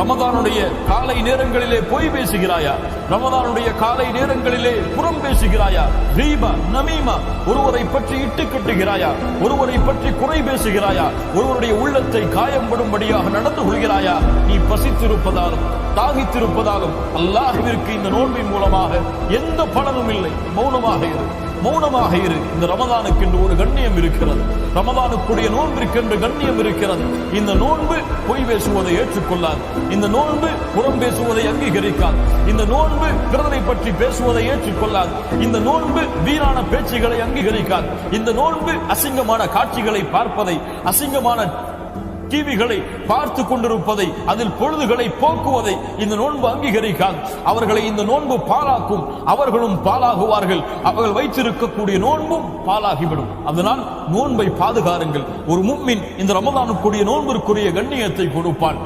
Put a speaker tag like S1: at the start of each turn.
S1: ரமதானுடைய காலை நேரங்களிலே பொய் பேசுகிறாயா? ரமதானுடைய காலை நேரங்களிலே புறம் பேசுகிறாயா? ரீபா நமீமா ஒருவரை பற்றி இட்டு கட்டுகிறாயா? ஒருவரை பற்றி குறை பேசுகிறாயா? ஒருவருடைய உள்ளத்தை காயம்படும்படியாக நடந்து கொள்கிறாயா? நீ பசித்திருப்பதாலும் தாகித்திருப்பதாலும் அல்லாஹிற்கு இந்த நோன்பின் மூலமாக எந்த பலனும் இல்லை. மௌனமாக இரு. மௌனமாக இரு. இந்த ரமதானுக்கு என்று ஒரு கண்ணியம் இருக்கிறது. ரமதானுக்குரிய நோன்பிற்கென்று கண்ணியம் இருக்கிறது. இந்த நோன்பு பொய் பேசுவதை ஏற்றுக்கொள்ளாது. இந்த நோன்பு புறம் பேசுவதை அங்கீகரிக்காது. இந்த நோன்பு பிறரை பற்றி பேசுவதை ஏற்றுக்கொள்ளாது. இந்த நோன்பு வீணான பேச்சுகளை அங்கீகரிக்காது. இந்த நோன்பு அசிங்கமான காட்சிகளை பார்ப்பதை அசிங்கமான டிவிகளை பார்த்து கொண்டிருப்பதை அதில் பொழுதுகளை போக்குவதை இந்த நோன்பு அங்கீகரிக்காது. அவர்களை இந்த நோன்பு பாலாக்கும் அவர்களும் பாலாகுவார்கள் அவர்கள் வைத்திருக்கக்கூடிய நோன்பும் பாலாகிவிடும் அதனால் நோன்பை பாதுகாருங்கள். ஒரு மும்மின் இந்த ரமதானுக்குரிய நோன்பிற்குரிய கண்ணியத்தை கொடுப்பான்.